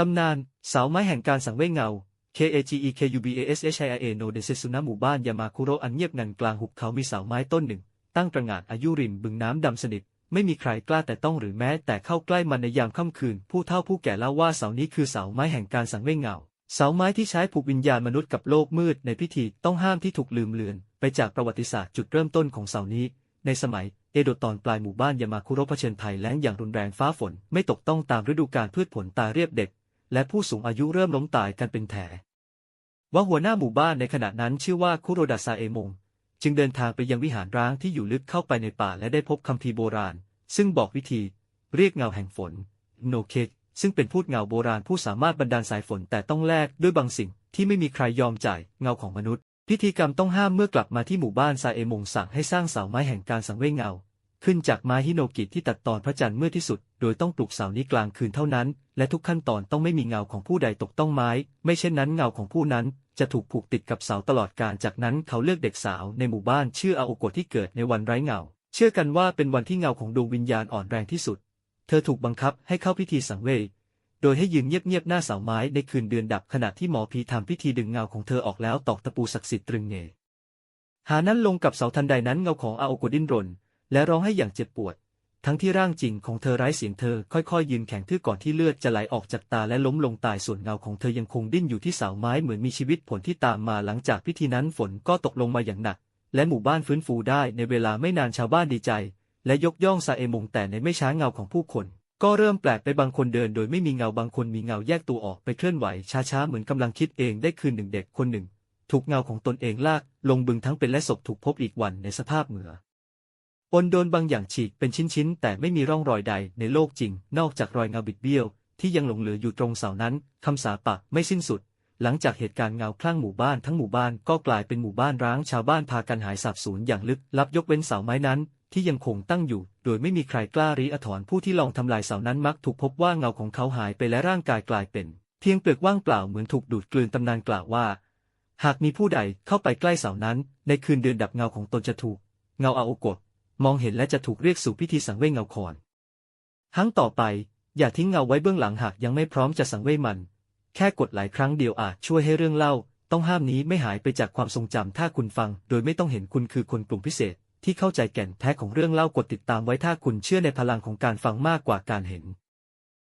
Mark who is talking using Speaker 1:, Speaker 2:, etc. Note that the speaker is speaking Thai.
Speaker 1: ตำนานเสาไม้แห่งการสังเวยเงา K A G E K U B A S H I A No เดเซซุนะหมู่บ้านยามาคุโรอันเงียบงันกลางหุบเขามีเสาไม้ต้นหนึ่ง ตั้งตระหง่านอายุริมบึงน้ำดำสนิท ไม่มีใครกล้าแต่ต้องหรือแม้แต่เข้าใกล้มันในยามค่ำคืน ผู้เฒ่าผู้แก่เล่าว่าเสานี้คือเสาไม้แห่งการสังเวยเงา เสาไม้ที่ใช้ผูกวิญญาณมนุษย์กับโลกมืดในพิธีต้องห้ามที่ถูกลืมเลือน ไปจากประวัติศาสตร์จุดเริ่มต้นของเสานี้ ในสมัยเอโดตอนปลายหมู่บ้านยามาคุโรเผชิญภัยแล้งอย่างรุนแรงฟ้าฝนไม่ตกต้องตามฤดูกาลพืชผลตายเรียบเด็ก และผู้สูงอายุเริ่มล้มตายกันเป็นแถว่าหัวหน้าหมู่บ้านในขณะนั้นชื่อว่าคุโรดาซาเอมง จึงเดินทางไปยังวิหารร้างที่อยู่ลึกเข้าไปในป่าและได้พบคัมภีโบราณ ซึ่งบอกวิธี เรียกเงาแห่งฝน โนเคซึ่งเป็นพูดเงาโบราณผู้สามารถบันดาลสายฝนแต่ต้องแลกด้วยบางสิ่งที่ไม่มีใครยอมจ่ายเงาของมนุษย์ พิธีกรรมต้องห้ามเมื่อกลับมาที่หมู่บ้านซาเอมงสั่งให้สร้างเสาไม้แห่งการสังเวยเงา ขึ้นจากไม้ฮิโนกิที่ตัดตอนพระจันทร์เมื่อที่สุด โดยต้องปลูกเสานี้กลางคืนเท่านั้น และทุกขั้นตอนต้องไม่มีเงาของผู้ใดตกต้องไม้ ไม่เช่นนั้นเงาของผู้นั้นจะถูกผูกติดกับเสาตลอดกาลจากนั้นเขาเลือกเด็กสาวในหมู่บ้านชื่ออาโอโกะที่เกิดในวันไร้เงา เชื่อกันว่าเป็นวันที่เงาของดวงวิญญาณอ่อนแรงที่สุด เธอถูกบังคับให้เข้าพิธีสังเวยโดยให้ยืนเงียบๆหน้าเสาไม้ในคืนเดือนดับขณะที่หมอผีทำพิธีดึงเงาของเธอออกแล้วตอกตะปูศักดิ์สิทธิ์ตรึงเงหานั้นลงกับเสาทันใดนั้นเงาของอาโอโกะดิ้นรน และร้องให้อย่างเจ็บปวด ทั้งที่ร่างจริงของเธอไร้เสียงเธอค่อยๆยืนแข็งทื่อก่อนที่เลือดจะไหลออกจากตาและล้มลงตายส่วนเงาของเธอยังคงดิ้นอยู่ที่เสาไม้เหมือนมีชีวิตผลที่ตามมาหลังจากพิธีนั้นฝนก็ตกลงมาอย่างหนัก และหมู่บ้านฟื้นฟูได้ในเวลาไม่นานชาวบ้านดีใจ และยกย่องซาเอมงแต่ในไม่ช้าเงาของผู้คนก็เริ่มแปลกไปบางคนเดินโดยไม่มีเงาบางคนมีเงาแยกตัวออกไปเคลื่อนไหวช้าๆเหมือนกำลังคิดเองได้คืนหนึ่งเด็กคนหนึ่ง ถูกเงาของตนเองลาก ลงบึงทั้งเป็นและศพถูกพบอีกวันในสภาพเหงื่อ ปนโดนบางอย่างฉีกเป็นชิ้นๆ แต่ไม่มีร่องรอยใดในโลกจริง นอกจากรอยเงาบิดเบี้ยว ที่ยังหลงเหลืออยู่ตรงเสานั้นคำสาปะไม่สิ้นสุด หลังจากเหตุการณ์เงาคลั่งหมู่บ้านทั้งหมู่บ้านก็กลายเป็นหมู่บ้านร้างชาวบ้านพากันหายสาบสูญอย่างลึกลับยกเว้นเสาไม้นั้น ที่ยังคงตั้งอยู่ โดยไม่มีใครกล้าริอถรผู้ที่ลองทำลายเสานั้นมักถูกพบว่าเงาของเขาหายไปและร่างกายกลายเป็น เพียงเปลือกว่างเปล่าเหมือนถูกดูดกลืนตำนานกล่าวว่า หากมีผู้ใดเข้าไปใกล้เสานั้น ในคืนเดือนดับเงาของตนจะถูก เงาอาโอกด มองเห็นและจะถูกเรียกสู่พิธีสังเวยเงาคอนครั้งต่อไป อย่าทิ้งเงาไว้เบื้องหลังหากยังไม่พร้อมจะสังเวยมัน แค่กดหลายครั้งเดียวอาจช่วยให้เรื่องเล่า ต้องห้ามนี้ไม่หายไปจากความทรงจำถ้าคุณฟัง โดยไม่ต้องเห็นคุณคือคนกลุ่มพิเศษ ที่เข้าใจแก่นแท้ของเรื่องเล่ากดติดตามไว้ถ้าคุณเชื่อในพลังของการฟังมากกว่าการเห็น